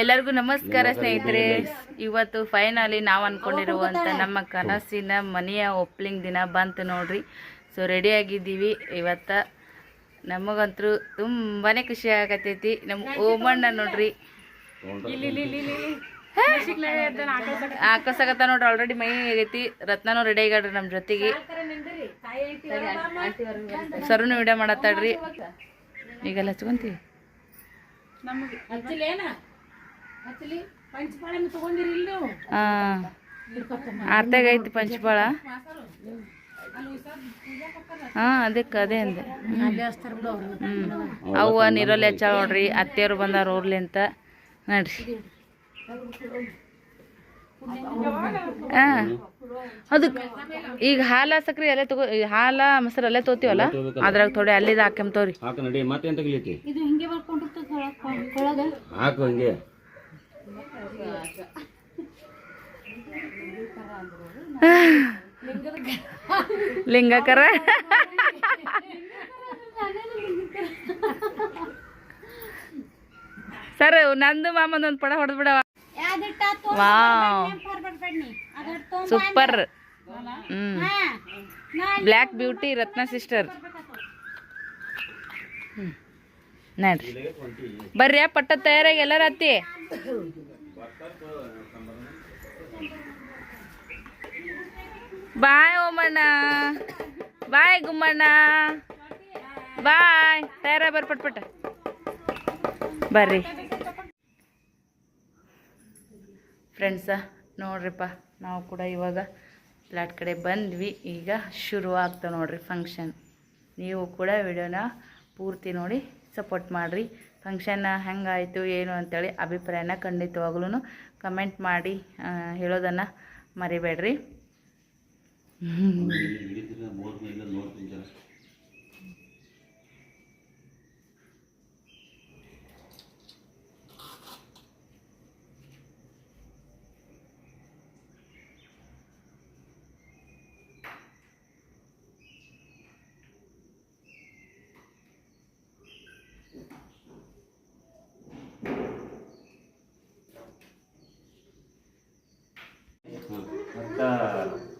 ಎಲ್ಲರಿಗೂ ನಮಸ್ಕಾರ ಸ್ನೇಹಿತರೆ. ಇವತ್ತು ಫೈನಲಿ ನಾವು ಅನ್ಕೊಂಡಿರುವಂತ ನಮ್ಮ ಕನಸಿನ ಮನೆಯ ಒಪ್ಲಿಂಗ್ ದಿನ ಬಂತು ನೋಡ್ರಿ. ಸೊ ರೆಡಿ ಆಗಿದ್ದೀವಿ. ಇವತ್ತ ನಮಗಂತೂ ತುಂಬಾ ಖುಷಿ ಆಗತೈತಿ. ನಮ್ಮ ಓಮಣ್ಣ ನೋಡ್ರಿ. ಆಕಸಗತ್ತ ನೋಡ್ರಿ ಆಲ್ರೆಡಿ ಮೈ ಆಗೈತಿ. ರತ್ನನೂ ರೆಡಿ ಆಗ್ಯಾಡ್ರಿ ನಮ್ಮ ಜೊತೆಗೆ. ಸರುನು ವಿಡಿಯೋ ಮಾಡತ್ತಾಡ್ರಿ. ಈಗೆಲ್ಲ ಹಚ್ಕೊಂತೀವಿ ನಮಗೆ. ಪಂಚಬಾಳ ಹಾ ಅದಕ್ಕೆ ಅದೇ ಅಂದೆ. ಅವ್ವ ನೀರಲ್ಲಿ ಹಚ್ಚಾಳ ನೋಡ್ರಿ ಅತ್ತೆಯವರು ಬಂದಾರ ಊರ್ಲಿಂತ ನೋಡ್ರಿ. ಹಾಂ. ಅದಕ್ಕೆ ಈಗ ಹಾಲ ಸಕ್ರಿ ಅಲ್ಲೇ ತಗೋ ಈ ಹಾಲ ಮೊಸರು ಅಲ್ಲೇ ತೋತೀವಲ್ಲ ಅದ್ರಾಗ ತೋಡೆ ಅಲ್ಲಿದ ಹಾಕ್ಯಂತವ್ರಿ ಹಾಕ ನಡಿ ಮತ್ತೇನ್ ತಗಿಲಿತಿ ಹಾಕು ಹಂಗೆ. ಲಿಂಗಕರ. ಸರ್ ನಂದು ಮಾಮಂದೊಂದು ಪಡ ಹೊಡೆದ್ ಬಿಡವ. Wow. Super. Hmm. Black beauty Ratna sister ನೋಡ್ರಿ. ಬರ್ರಿ ಪಟ್ಟ ತಯಾರಾಗಿ ಎಲ್ಲರ ಹತ್ತಿ. ಬಾಯ್ ಓಮಣ್ಣ. ಬಾಯ್ ಗುಮ್ಮಣ್ಣ. ಬಾಯ್. ತಯಾರ ಬರ್ರಿ ಪಟ್ಪಟ್ಟ ಬರ್ರಿ. ಫ್ರೆಂಡ್ಸ ನೋಡ್ರಿಪ್ಪ, ನಾವು ಕೂಡ ಇವಾಗ ಫ್ಲಾಟ್ ಕಡೆ ಬಂದ್ವಿ. ಈಗ ಶುರು ಆಗ್ತವೆ ನೋಡ್ರಿ ಫಂಕ್ಷನ್ ನೀವು ಕೂಡ ವಿಡಿಯೋನ ಪೂರ್ತಿ ನೋಡಿ ಸಪೋರ್ಟ್ ಮಾಡಿರಿ. ಫಂಕ್ಷನ್ನ ಹೆಂಗಾಯಿತು, ಏನು ಅಂತೇಳಿ ಅಭಿಪ್ರಾಯನ ಖಂಡಿತವಾಗ್ಲೂ ಕಮೆಂಟ್ ಮಾಡಿ ಹೇಳೋದನ್ನು ಮರಿಬೇಡ್ರಿ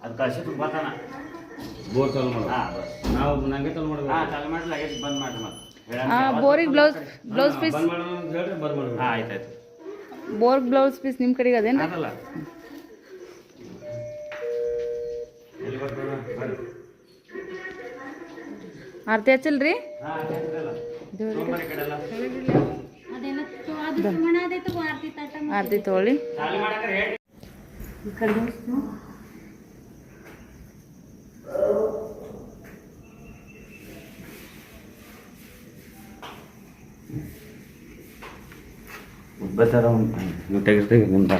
ಮತ್ತ ಅದು ಬರ್ತಾನ. ಬೋರ್ ಚಾಲು ಮಾಡು. ಹಾ ನಾವು ನಂಗೆ ಚಾಲು ಹಾ ಮಾಡ್ಬೇಕು ಚಾಲು ಮಾಡಿ ಲಗೇಜ್ ಬಂದ್ ಮಾಡಿ ಮತ್ತೆ. ಬೋರಿಗೆ ಬ್ಲೌಸ್ ಬ್ಲೌಸ್ ಪೀಸ್ ಬಂದ್ ಮಾಡೋಣ ಅಂತ ಹೇಳ್ರಿ ಬಂದ್ ಮಾಡ್ಬೇಕು ಹಾ ಆಯ್ತಾಯ್ತು ಬೋರ್ ಬ್ಲೌಸ್ ಪೀಸ್ ನಿಮ್ಮ ಕಡೆಗೆ ಅದೇನು ಅದಲ್ಲ. ಎಲ್ಲಿ ಬರ್ತಾನ? ಬರ್ರಿ. ಆರತಿ ಹಚ್ಚಲ್ರಿ? ಹಾ ಕಡೆ ಎಲ್ಲ ಆರತಿ ತೊಗೊಳ್ಳಿ. ಚಾಲು ಹೇಳಿ. ಉಬ್ಬತ್ತರ ಉಂಟು ನೀವು ತೆಗೆಸ್ತೀವಿ ನಿಮ್ದ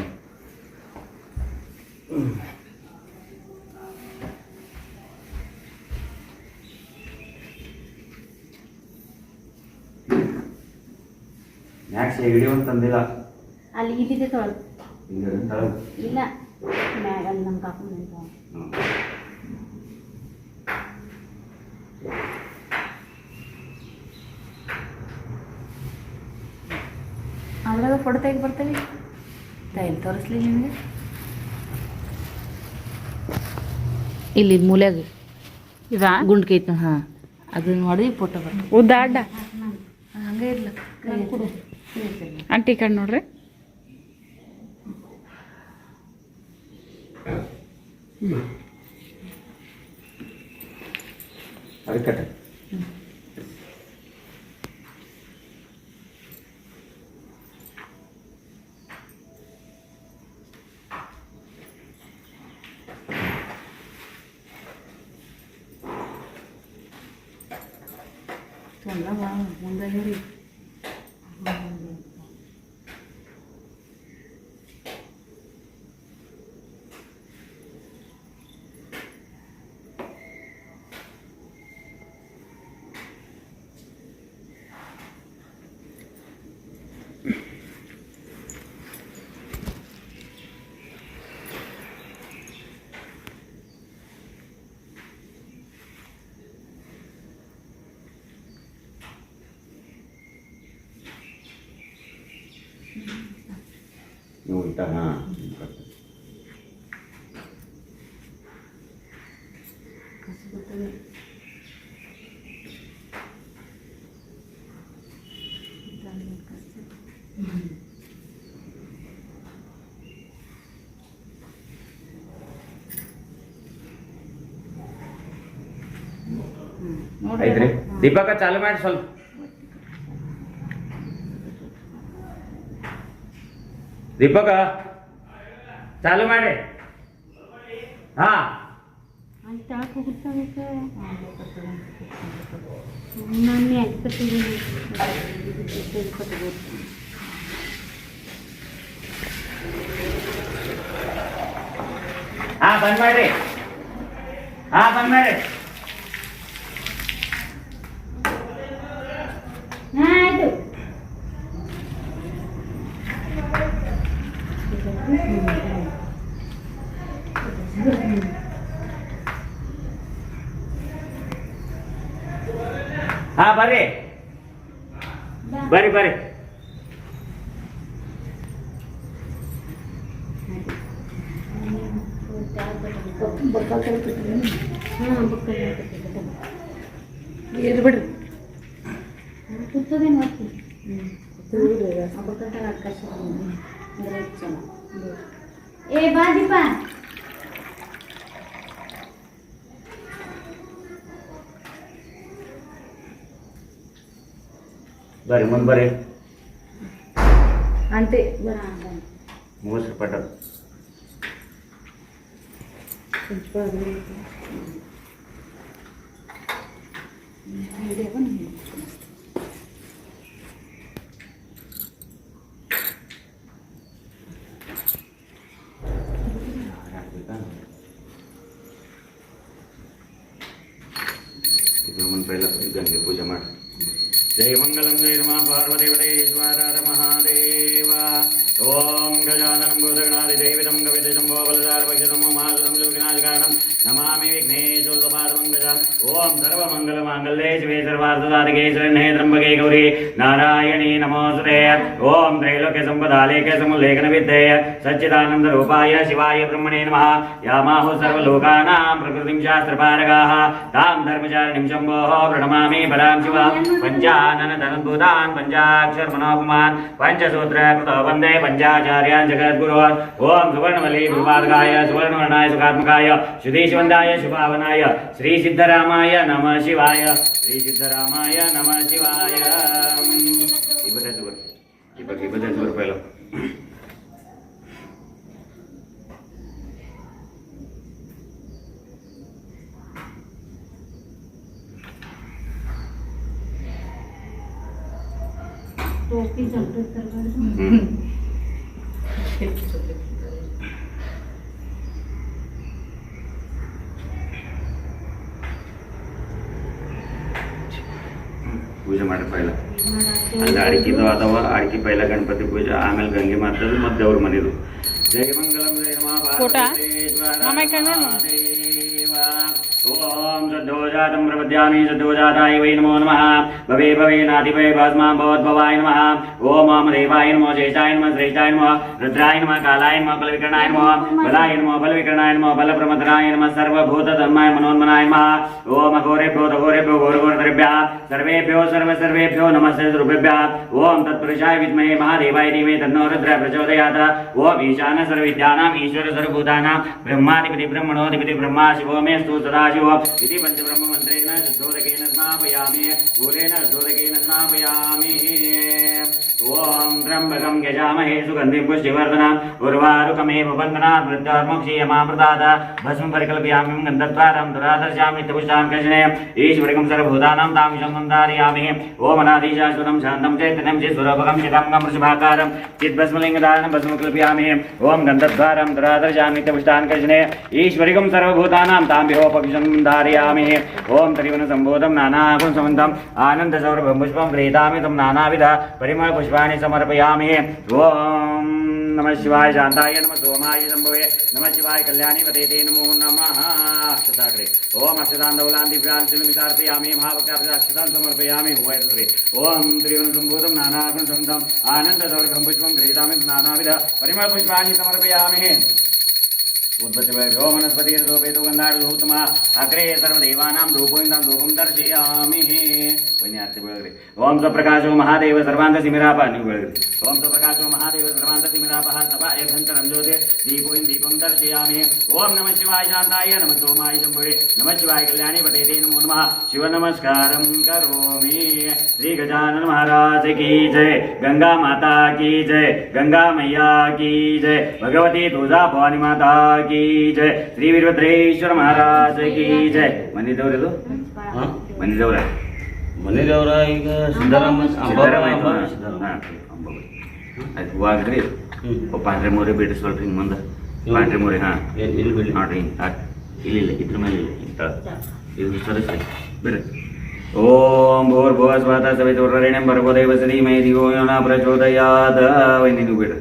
ಮ್ಯಾಕ್ಸ್ ಹಿಡಿಯೋ ಅಂತಂದಿಲ್ಲ ಅಲ್ಲಿ ಇದ್ದಿದ್ದೆ ತೊಳಗೆ ಇಲ್ಲ. ಮ್ಯಾಗಲ್ಲಿ ನಮ್ಮ ಕಾಕೊಂಡು ಫೋಟೋ ತೆಗೆದು ಬರ್ತೀವಿ ತೈಲ್ ತೋರಿಸ್ಲಿ ನಿಮಗೆ. ಇಲ್ಲಿ ಮೂಲೆಯಾಗ ಇದ? ಗುಂಡ್ಕೆ ಐತೆ ಹಾಂ. ಅದನ್ನ ನೋಡಿ ಫೋಟೋ ಬರ್ತೀವಿ ಉದ್ದ ಅಡ್ಡ? ಹಂಗೆ ಇರ್ಲ. ಅಂಟಿ ಕಣ್ಣು ನೋಡ್ರಿ. ಅದಕ್ಕೆ ಕಟ್ಟ ಮುಂದೆ ರೀ ನೀವು ಇಟ್ಟ ಹಾಂ ಐತ್ರಿ ದೀಪಕ ಚಾಲು ಮಾಡಿ ಸ್ವಲ್ಪ ದೀಪಕ ಚಾಲು ಮಾಡಿ ಹಾ ಅಲ್ಲಿ ತಳಕ್ಕೆ ಹೋಗ್ತಾವೆ ನಾನು ಎಕ್ಸ್ಪೆಕ್ಟಿದ್ದೀನಿ ಹಾ ಬಂದ್ ಮಾಡ್ರಿ ಹಾ ಬಂದ್ ಮಾಡ್ರಿ ಹಾಂ ಆಯಿತು ಹಾ ಬರ್ರಿ ಬರ್ರಿ ಬರ್ರಿ ಹಾಂ ಬುಕ್ಕಲ್ಲಿ ಇದು ಬಿಡ್ರಿ ಕೂತದೆ ನೋಡ್ತೀನಿ ಹ್ಞೂ ಆಕಾಶ ಅಂದ್ರೆ ಚಲೋ ಏ ಬಾ ದೀಪ ಬರ್ರಿ ಮುಂದೆ ಬರ್ರಿ. ಆಂಟಿ ಮೂವತ್ತು ಪಟ್ಟ ಇದು ಮುಂದೆ ಪೈಲ ಗಂಗೆ ಪೂಜೆ ಮಾಡಿ. జయమంగళం జయమా పార్వదేవతేశ్వర మహాదేవా ఓం గజానం భూతగణాది దైవితం కవితం భోబలదార భక్షతమో మహాసతం లోకనాథకారణం नमामि विघ्नेशो गोपालमङ्गजम् ॐ सर्वमङ्गलमाङ्गल्ये शिवे सर्वार्थसाधके शरण्ये त्र्यम्बके गौरी। नारायणी नमोऽस्तुते ॐ त्रैलोक्यसम्पदालेख्य समुल्लेखनविद्ये सच्चिदानन्दरूपाय शिवाय ब्रह्मणे नमः। यामाहुः सर्वलोकानां प्रकृतिं शास्त्रपारगाः। तां धर्मचारिणीं शम्भोः प्रणमामि परां शिवां। पञ्चाननतनद्भुतान् पञ्चाक्षरमनोपमान् पञ्चसूत्रकृतो वंदे पञ्चाचार्यान् जगद्गुरोन् ॐ सुवर्णवल्ली भूपादकाय सुवर्णवर्णाय सुखात्मकाय श्रुतीश శ్రీశివందాయ శుభావనాయ శ్రీ సిద్ధరామాయ నమ శివాయ శ్రీ సిద్ధరామాయ నమ శివాయ ఈ બધા દૂર એ પછી ಪೂಜೆ ಮಾಡಿ ಪೈಲ. ಅಲ್ಲಿ ಅಡಿಕೆದು ಅದಾವ ಅಡಿಕೆ ಪೈಲ ಗಣಪತಿ ಪೂಜೆ ಆಮೇಲೆ ಗಂಗೆ ಮಾತದು ಮತ್ತೆ ದೇವ್ರ ಮನೆದು. ಜಯಮಂಗಲಂ ಜಯ ಮಾ ओम सद्योजातं प्रपद्यामि सद्योजाताय वै नमो नमः। भवे भवे नाधिभय भस्मां, भवद्भवाय नमः। ओम मम देवाय नमो, ज्येष्ठाय नमः, श्रेष्ठाय नमः, रुद्राय नमः, कालाय नमः, बलविकरणाय नमः, बलाय नमो, बलविकरणाय नमः बलप्रमदनाय नमः, सर्वभूतधर्माय मनोन्मनाय नमः। ओम घोरेभ्यो घोरेभ्यो घोरघोरभ्यः सर्वेभ्यो सर्व सर्वेभ्यो नमस्ते सर्वेभ्यः ओम तत्पुरुषाय विद्महे महादेवाय धीमहि तन्नो रुद्रः प्रचोदयात्। ओम ईशान सर्वविद्यानाम् ईश्वर सर्वभूतानां ब्रह्माधिपति ब्रह्मणोधिपति ब्रह्मा, शिवो मे सदा सदाशिव इति पंचब्रह्म मंत्रेण शुद्धोदकेन स्नापयामि मूलेन शुद्धोदकेन स्नापयामि। ॐ त्र्यम्बकं यजामहे सुगन्धिं पुष्टिवर्धनम् उर्वारुकमेव बन्धनात् मृत्योर्मुक्षीयमामृतात् भस्मं परिकल्पयामि गन्धद्वारं, दुरादर्शामि नित्यपुष्टां कृष्णे। ईश्वरिकं सर्वभूतानां अनादिशाश्वतं शान्तं चैतन्यं चिदाङ्गं वृषभाकारं भस्मं कल्पयामि गन्धद्वारं कृष्णे। ईश्वरिकं सर्वभूतानां ताम्बिहोपविशं धारयामि ॐ त्रिगुणसम्भूतं नानागुण समन्तं आनन्दसौरभं पुष्पं प्रीतामि तं नानाविध परिमलपुष्पाणि समर्पयामि। ॐ नमः शिवाय शान्ताय नमः सोमाय शम्भवे। नमः शिवाय कल्याणी पते नमो नमः। अक्षताग्रे। ॐ अक्षतान् दौलान् दिव्यान् चिन्मितार्पयामि महाभक्ताक्षतान् समर्पयामि। भुवयसुरे ॐ त्रिगुणसम्भूतं नानागुणसम्भूतम् आनन्दसौरभं पुष्पं क्रीडामि नानाविध परिमलपुष्पाणि समर्पयामि। उद्भवो वनस्पतिर्धूपेतु गन्धाढूतमा अग्रे सर्वदेवानां धूपोइन्दं धूपं दर्शयामि वैन्यार्ति बेळगरे ओम स्वप्रकाशो महादेव सर्वान्तसिमिरापः ನೀವು ಬೆಳಗ್ರಿ ಓಂ ಸ್ವಪ್ರಕಾಶೋ ಮಹಾದೇವ ಸರ್ವಾಂತಸಿಮಿರಾಪಃ ಸಭಾ ಏಕಂತರಂ ಜ್ಯೋತಿ ದೀಪೋಯಿನ್ ದೀಪಂ ದರ್ಶಯಾಮಿ ಓಂ ನಮಃ ಶಿವಾಯ ಶಾಂತಾಯ ನಮಃ ಸೋಮಾಯ ಶಂಭುವೆ ನಮಃ ಶಿವಾಯ ಕಲ್ಯಾಣಿ ಪತೇತೆ ನಮೋ ನಮಃ ಶಿವ ನಮಸ್ಕಾರಂ ಕರೋಮಿ ಶ್ರೀ गजानन महाराज की जय गंगा माता की जय गंगा मैया की जय भगवती तुळजा भवानी माता की ಕಿ ಜಯ ಶ್ರೀ ವೀರಭದ್ರೇಶ್ವರ ಮಹಾರಾಜ ಕಿ ಜಯ ಇದು? ಮನೆದೇವ್ರ? ಮನೆದೇವ್ರ ಈಗ ಸಿದ್ದರಾಮ ಆಯ್ತು ಹೂವಾಗ್ರಿ ಪಾಂಡ್ರೆ ಮೋರಿ ಬಿಡ್ರಿ ಸ್ವಲ್ಪ ಹಿಂಗೆ ಮುಂದೆ. ಪಾಂಡ್ರೆ ಮೋರಿ ಹಾ. ಇಲ್ಲಿ ಬಿಡಿ ನೋಡ್ರಿ ಇಲ್ಲಿ ಇಲ್ಲ ಇದ್ರ ಮೇಲೆ ಇದು ಸರಸ್ರಿ. ಬಿಡ್ರಿ. ಓಂ ಭೂರ್ ಭುವ ಸ್ವಾತ ಸವಿತುರ್ವರೆಣೆ ಭರ್ಗೋ ದೈವ ಶ್ರೀ ಮೈ ದಿಗೋ ಯೋನ ಪ್ರಚೋದಯಾದ ವೈನಿ ನೀವು ಬಿಡ್ರಿ.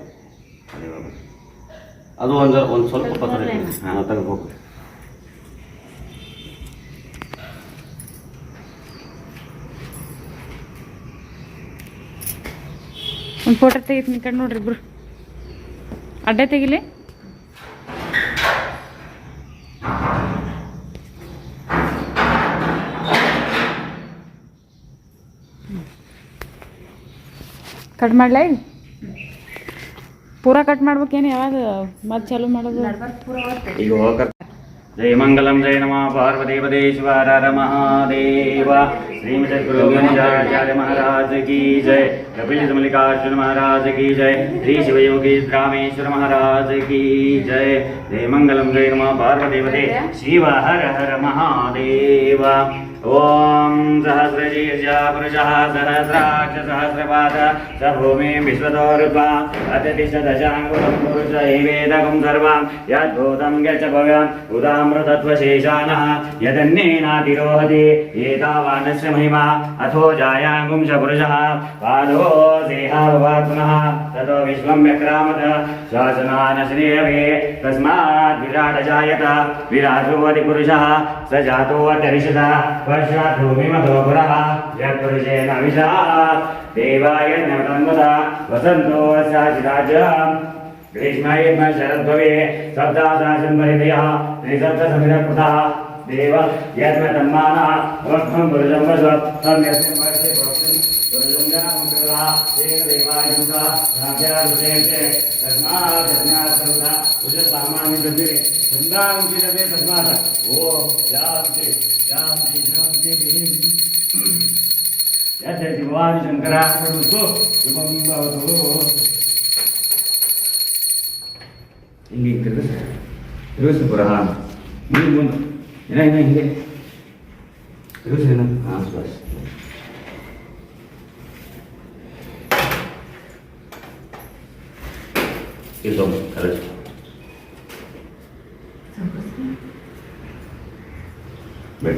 ಅದು ಒಂದು ಒಂದು ಸ್ವಲ್ಪ ಪತ್ರ. ಹಾಂ ತೆಗಿಬೇಕು ಒಂದು ಫೋಟೋ ತೆಗಿತೀನಿ ಕಣ್ಣು ನೋಡ್ರಿ ಇಬ್ರು. ಅಡ್ಡೆ ತೆಗಿಲಿ? ಕಟ್ ಮಾಡ್ಲಾ? ಈಗ ಪೂರ ಕಟ್ ಮಾಡ್ಬೇಕೇನು? ಯಾವಾಗ ಮತ್ತೆ ಚಾಲು ಮಾಡೋದು? ಈಗ ಜಯ ಮಂಗಲಂ ಜಯ ನಮಃ. ಪಾರ್ವದೇವದೇ ಶಿವಾರ ಮಹಾದೇವ. ಶ್ರೀಮದ್ಗುರು ಗಣಾಚಾರ್ಯ ಮಹಾರಾಜ ಕಿ ಜಯ ಕಪಿಲ ಮಲ್ಲಿಕಾರ್ಜುನ ಮಹಾರಾಜ ಕಿ ಜಯ ಶ್ರೀ ಶಿವಯೋಗಿ ರಾಮೇಶ್ವರ ಮಹಾರಾಜ ಕಿ ಜಯ ಜಯ ಮಂಗಲಂ ಜಯ ನಮಃ. ಪಾರ್ವದೇವದೇ ಶಿವ ಹರ ಹರ ಮಹಾದೇವ. ॐ सहस्रशीर्षा पुरुषः, सहस्राक्ष, सहस्रपाद स भूमिं विश्वतोरुत्वा अतिशदशाङ्गुलं पुरुष एवेदकं सर्वां, यद्भूतं यच्च भव्यम् उदामृतत्वशेषानः यदन्येनातिरोहति एतावानस्य महिमा, अथो जायाङ्गुं च पुरुषः, पादो देहा ततो विश्वं व्यक्रामत शासनान श्रेयवे तस्मात् विराट जायत विराजोऽति पुरुषः स जातोऽत्यरिषद पश्चात् भूमिमतो यत्पुरुषेण विशा देवाय नमतन्वता वसन्तो साचिराज्यम् ग्रीष्मयेत्म शरद्भवे सप्ताशासन् परिधयः त्रिसप्तसमिरकृतः देव यत्न तन्मानः वक्त्रं पुरुषं वसत्। तं जनं कृता तेन देवाय युक्ता राज्याभिषेके तस्मात् यज्ञात् सर्वदा कुशसामान्य दद्धिरे छन्दां चिरते तस्मात् ॐ शान्ति शान्ति शान्तिः यद्यति भवान् शङ्करात्मनस्तु शुभं भवतु ಹಿಂಗೆ ತಿರುಗಿಸ ತಿರುಗಿಸಿ ಪುರ ಹಾಂ ಮುಂದೆ ಮುಂದೆ ಏನ ಏನ ಹಿಂಗೆ ತಿರುಗಿಸಿ ಏನ ಹಾಂ ಬಸ್ ಇದು ಕರೆಕ್ಟ್ ಬೇಡ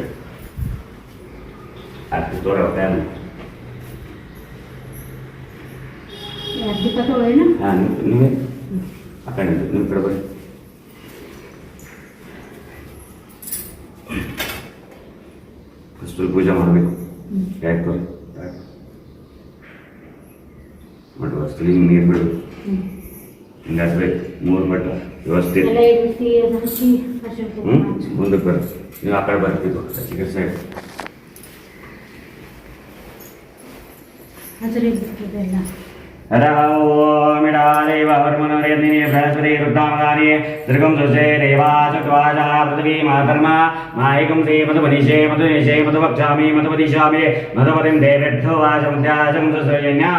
ಅದು ತೋರ ಫ್ಯಾನ್ ದೀಪ ತೊಗೊಳ್ಳೋಣ ಹಾಂ ನೀವೇ ಆ ಕಡೆ ನಿಮ್ಮ ಕಡೆ ಬರ್ರಿ ಫಸ್ಟ್ ಪೂಜೆ ಮಾಡಬೇಕು ಯಾಕೆ ಬರ್ರಿ ನೋಡಿ ವಸ್ತು ಹಿಂಗೆ ನೀರು ಬಿಡು ಹಿಂಗಾಗ್ಬೇಕು ಮೂರು ಮಟ್ಟ ವ್ಯವಸ್ಥೆ ಹ್ಞೂ ಮುಂದಕ್ಕೆ ಬರ್ರಿ ನೀವು ಆ ಕಡೆ ಬರ್ಬೇಕು ಚಿಕ್ಕ ಸೈಡ್ ಅದರಿಂದ अतः ओमिडाले वर्मनरेदिने बृहस्पति रुद्रामदाने दृगं सुषे देवासुत्वाजः पृथिवी मातर्मा मायिकं श्रीमतु मनीषे मधु निशे मधु वक्षामि मधु वदिष्यामि मधुपतिं देवेभ्यो वाचमुद्याशं सुसैन्या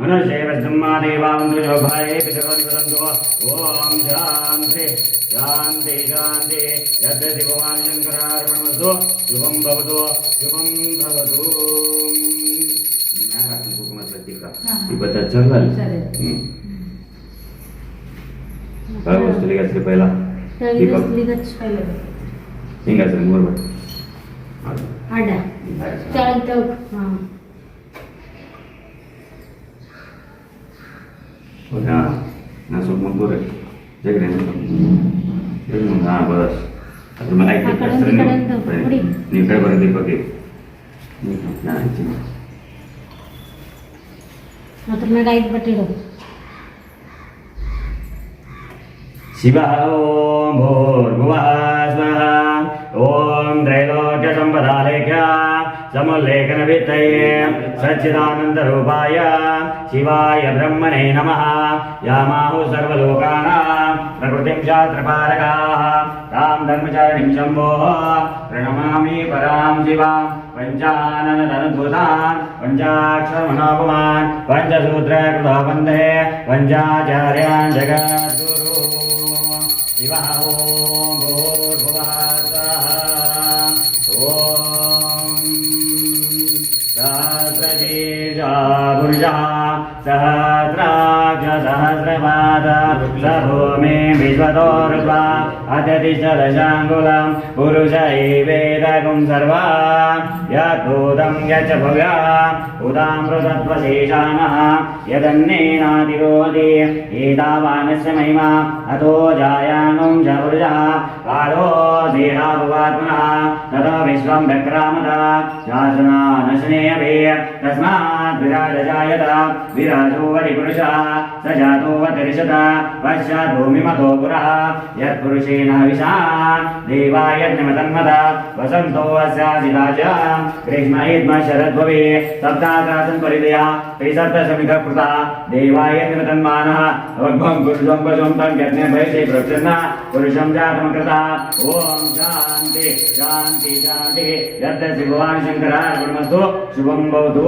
मनुष्ये वस्तुम्मा देवां दुर्योभाये पितरोनिवदन्तु ॐ शान्ति शान्ति शान्ति यद् शिववान् शङ्करार्पणमस्तु शुभं भवतु शुभं भवतु ಬೇಕಾ ಇಪ್ಪತ್ತೈದು ಸಾವಿರ ಹ್ಞೂ ಅಷ್ಟಲ್ಲಿಗೆ ಹಸಿರು ಪೈಲ ಹಿಂಗೆ ಹಸಿರು ಮೂರು ಬಟ್ಟೆ ಅಡ್ಡ ಹಾಂ. ಹೌದಾ? ನಾನು ಸ್ವಲ್ಪ ಮುಂದ್ಕೋರಿ ಜಗ್ರಿ ಹಾಂ ಬರೋದು ಅದ್ರ ಮೇಲೆ ನೀವು ಕಡೆ ಬರೋದು ಇಪ್ಪತ್ತಿ ಹಾಂ ಅದ್ರ ಮ್ಯಾಗ ಐದು ಬಟ್ಟೆ ಇಡೋದು ಶಿವ ಓಂ ಭೂರ್ಭುವ ಸ್ವಃ ಓಂ ತ್ರೈಲೋಕ್ಯ ಸಂಪದಾಲೇಖ್ಯ ಸಮುಲ್ಲೇಖನ ವಿತ್ತಯೇ ಸಚ್ಚಿದಾನಂದ ರೂಪಾಯ ಶಿವಾಯ ಬ್ರಹ್ಮಣೇ ನಮಃ ಯಾಮಾಹು ಸರ್ವಲೋಕಾನಾಂ ಪ್ರಕೃತಿಂ ಶಾಸ್ತ್ರಪಾರಕಾಃ ತಾಂ ಧರ್ಮಚಾರಿಣಿಂ ಶಂಭೋ ಪ್ರಣಮಾಮಿ ಪರಾಂ ಶಿವಾಂ प्रकृतिं शास्त्रपालकाः तां धर्मचारिणीं शम्भोः प्रणमामि परां शिवां पञ्चाननदनुद्भुतान् पञ्चाक्षरमनोपमान् पञ्चसूत्रकृतो वन्दे पञ्चाचार्यान् जगद्गुरु शिवः ॐ भूर्भुवः स्वः ॐ सहस्रशीर्षा पुरुषः सहस्राक्ष सहस्रपाद स भूमि विश्वतोर्वा अत्यतिशदशाङ्गुलं पुरुष एवेदगुं सर्वा। यद्भूतं यच्च भव्या। उदामृतत्वशेषाणः यदन्नेनातिरोधि। एतावानस्य महिमा। अतो जायानुं पुरुषः कालो देहाभुवात्मनः। ततो विश्वं व्यक्रामत अपि तस्मात् विराजजायत। विराजो वरिपुरुषः, स जातो वतिरिषत पश्चात् भूमिमतो पुरः। यत्पुरुषेण हविषा देवायज्ञमतन्मत वसन्तो अस्यासिता ग्रीष्म शरद्भवे सप्ताकाशन् परिदया त्रिसप्तशमितः कृता। देवायज्ञमतन्मानः भग्भं पुरुषं पशुं तं यज्ञे भयसे प्रसन्न। पुरुषं जातमकृता ॐ शान्ति भवतु।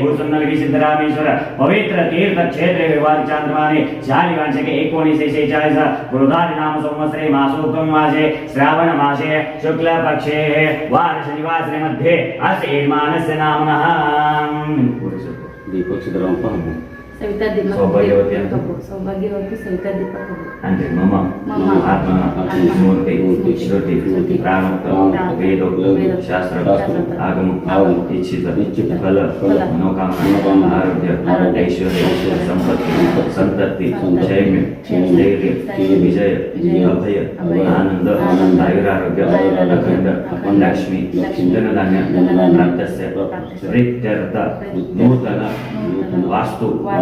भूसुन्नगिरि सिद्धरामेश्वर, पवित्र तीर्थ क्षेत्र विवाद चांद्रमाने, शालिवांशके एकोणीसशे शेचाळीस गुरुदार नाम संवत्सरे मासोत्तम मासे, श्रावण मासे, शुक्ल पक्षे, वार शनिवासरे मध्ये अस्य नाम्नः दीपक सिद्धराम ಸವಿತಾ ದೀಪಕ್ ಸೌಭಾಗ್ಯವತಿ ಕಪೂರ್ ಸೌಭಾಗ್ಯವತಿ ಸವಿತಾ ದೀಪಕ್ ಕಪೂರ್ ಅಂದ್ರೆ ಮಮ ಮಮ ಆತ್ಮ ಮೂರ್ತಿ ಶ್ರುತಿ ಪ್ರಾರಂಭ ವೇದೋಕ್ತ ಶಾಸ್ತ್ರ ಆಗಮ ಆಗಮ ಇಚ್ಛಿತ ಇಚ್ಛಿತ ಫಲ ಫಲ ಮನೋಕಾಮನ ಆರೋಗ್ಯ ಐಶ್ವರ್ಯ ಸಂಪತ್ತಿ ಸಂತತಿ ಕ್ಷೈಮ್ಯ ಧೈರ್ಯ ವಿಜಯ ಅಭಯ ಆನಂದ ಆಯುರಾರೋಗ್ಯ ಅಖಂಡ ಲಕ್ಷ್ಮಿ ಧನಧಾನ್ಯ ಪ್ರಾಪ್ತಸ್ಯ ಪ್ರೀತ್ಯರ್ಥ ನೂತನ ವಾಸ್ತು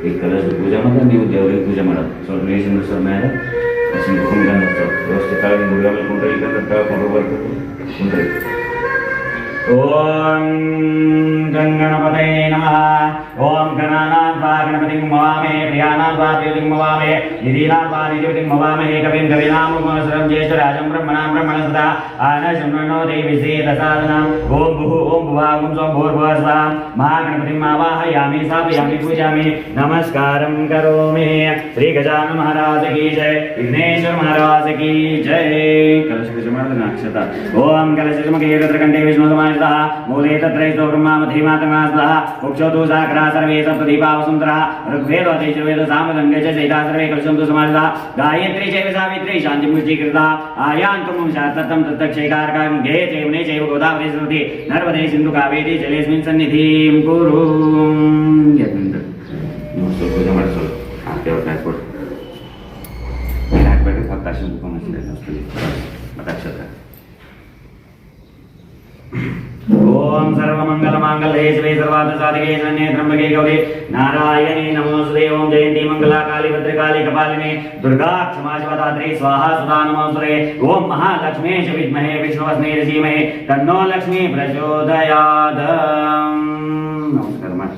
ఈ కళాశాల పూజామంతా ನೀವು ದೇವರಿಗೆ ಪೂಜೆ ಮಾಡೋದು ಸೊ ರಿಲೇಷನ್ ಮೇಲೆ ಸಿಂಗ್ ಹುಡುಗ ವ್ಯವಸ್ಥೆ ತಾಳಿ ಹುಡುಗ ಮೇಲೆ ಕುಂಡ್ರಿ ಇಲ್ಲಾಂದ್ರೆ ತಳ್ಕೊಂಡು ಬರ್ತದೆ ಕುಂಡ್ರಿ ఓం గంగణపతే నమ. ఓం గణానాద్వా గణపతిం మవామే ప్రియానాద్వా ప్రియతిం మవామే నిధీనాద్వా నిధిపతిం మవామే కవిం కవినాముమసురం జ్యేష్ఠరాజం బ్రహ్మణాం బ్రహ్మణ సదా ఆనశృణో దేవి సేదసాదనాం ఓం భుః ఓం భువా ఓం స్వం భూర్భువ స్వా మా గణపతిం ఆవాహయామి స్థాపయామి పూజామి. నమస్కారం కరోమి. శ్రీ గజాన మహారాజ కీ జయ విఘ్నేశ్వర మహారాజ కీ జయ కలశ విజమాన నక్షత. ఓం కలశ విజమ కేరత్ర కంటే విష్ణు సమాన శ్రీమామిదः मूले तत्रैतो ब्रह्मामधीमातमास्लः उक्षोतु साकरा सर्वे सप्तदीपावसुन्दरः ऋग्वेदोतिश्वेदसामदङ्गे च चैता सर्वे कलशन्तु समाजः गायत्री चैव सावित्री शान्तिं पुष्टीकृता आयान्तुं शास्त्रं तत्तक्षैकारकां गे चैवने चैव गोदावरी स्मृति नर्मदे सिन्धु कावेरी जलेऽस्मिन् सन्निधिं कुरु Thank you. ओम सर्वमंगल मांगल्ये श्री सर्वाद साधिके सन्ने त्र्यंबके गौरी नारायणे नमोस्तुते ओम जयन्ती मंगला काली भद्रकाली कपालिनी दुर्गा क्षमा शिवदात्री स्वाहा सुधा नमोस्तुते ओम महालक्ष्मी विद्महे, विष्णुवस्ने धीमहि, तन्नो लक्ष्मी प्रचोदयात्। नमस्कार माँ।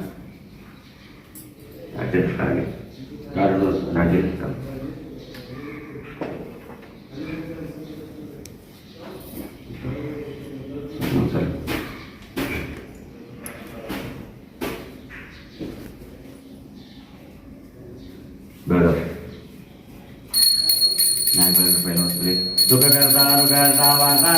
राजेश नमस्कार। वार्ता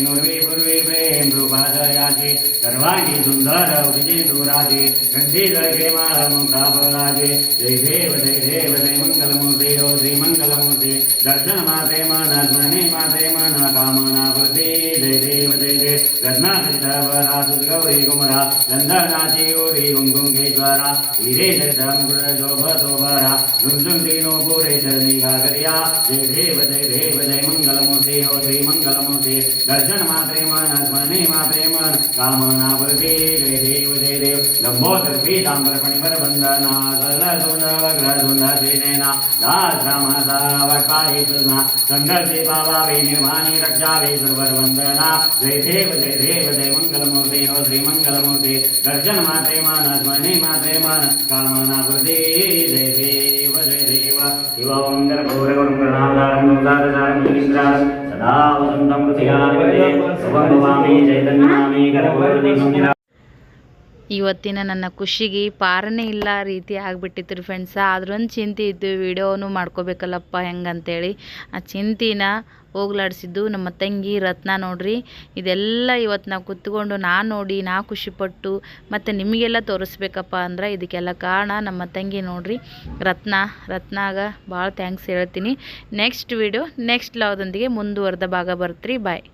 नुर्वी पूर्वी प्रेम रूपादयाचे सर्वांगी सुंदर विजय दुराजे माळ मुक्ता जय देव जय देव, जय मंगलमूर्ती हो श्री मंगलमूर्ती। दर्शन माते मन स्मरणे माते मन कामना प्रती जय देव जय देव। रत्नावरा गौरी कुमरा गंधनाची ओढी कुंकुमेश्वरा हिरे मुकुट शोभ शोभरा। झुंझुं तीनो पुरे चरणी गागरिया। जय देव जय देव, जय मंगलमूर्ती हो श्री मंगलमूर्ती। दर्शन माते मन स्मरणे मात्रे मन कामना प्रती जय देव जय देव लंबोदर पीतांबर फणिवर वंदना सरळ धुंद वग्र धुंद श्रीनेना दास रामाचा वटपाही सुजना संघर्षी बाबा वे निर्माणी रक्षा वे सर्वर वंदना जय देव जय देव जय मंगलमूर्ती हो श्री मंगलमूर्ती दर्शन मात्रे मन स्मरणे मात्रे मन कामना जय देव जय देव सदा वसन्तं पृथिव्याधिपते शुभं भवामि चैतन्यनामि गर्भोरदिनं ಇವತ್ತಿನ ನನ್ನ ಖುಷಿಗೆ ಪಾರನೇ ಇಲ್ಲ ರೀತಿ ಆಗಿಬಿಟ್ಟಿತ್ತು ರೀ ಫ್ರೆಂಡ್ಸ ಆದ್ರೊಂದು ಚಿಂತೆ ಇದ್ದು ವಿಡಿಯೋನು ಮಾಡ್ಕೋಬೇಕಲ್ಲಪ್ಪ, ಹೆಂಗಂತೇಳಿ. ಆ ಚಿಂತಿನ ಹೋಗ್ಲಾಡಿಸಿದ್ದು ನಮ್ಮ ತಂಗಿ ರತ್ನ ನೋಡ್ರಿ. ಇದೆಲ್ಲ ಇವತ್ತು ನಾವು ಕುತ್ಕೊಂಡು ನಾ ನೋಡಿ, ನಾ ಖುಷಿಪಟ್ಟು ಮತ್ತು ನಿಮಗೆಲ್ಲ ತೋರಿಸ್ಬೇಕಪ್ಪ ಅಂದ್ರೆ ಇದಕ್ಕೆಲ್ಲ ಕಾರಣ ನಮ್ಮ ತಂಗಿ ನೋಡ್ರಿ. ರತ್ನ, ರತ್ನಾಗ ಭಾಳ ಥ್ಯಾಂಕ್ಸ್ ಹೇಳ್ತೀನಿ. ನೆಕ್ಸ್ಟ್ ವಿಡಿಯೋ ನೆಕ್ಸ್ಟ್ ಲಾವ್ದೊಂದಿಗೆ ಮುಂದುವರೆದ ಭಾಗ ಬರ್ತ್ರಿ. ಬಾಯ್